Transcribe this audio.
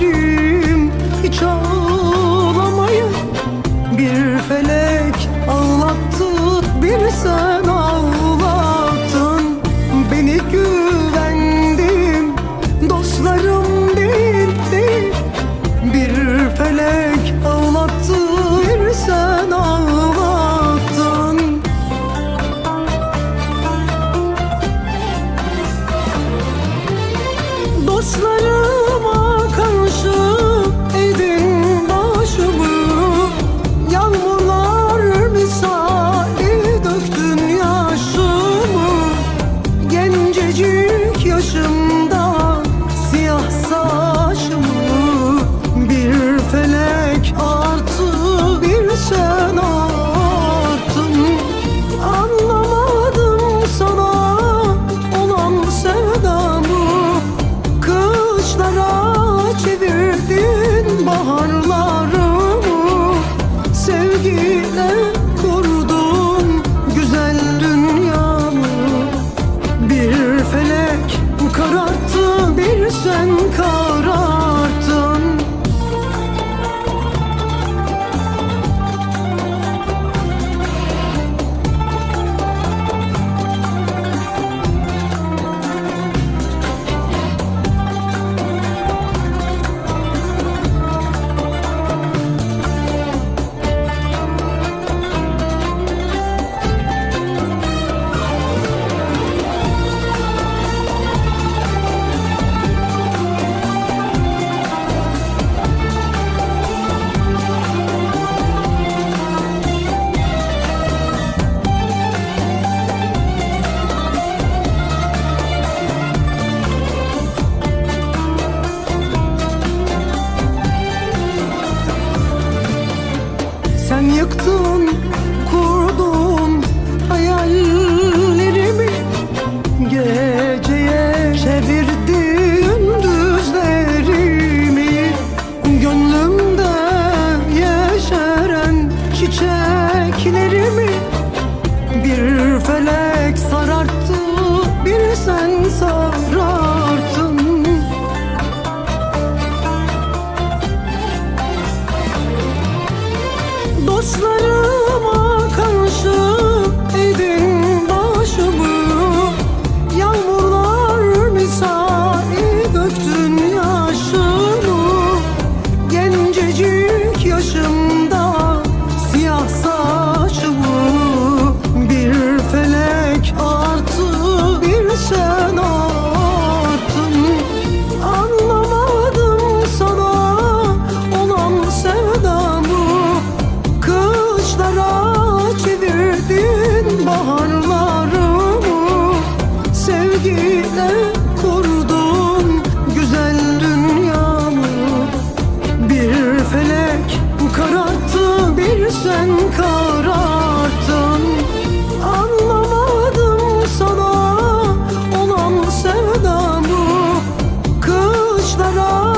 Gözlerim hiç ağlamayı. Bir felek ağlattı Bir sen ağlattın. Beni güvendim Dostlarım değil değil. Bir felek ağlattı Bir sen ağlattın. Dostlarım felek Bu bir sen karar. taşlara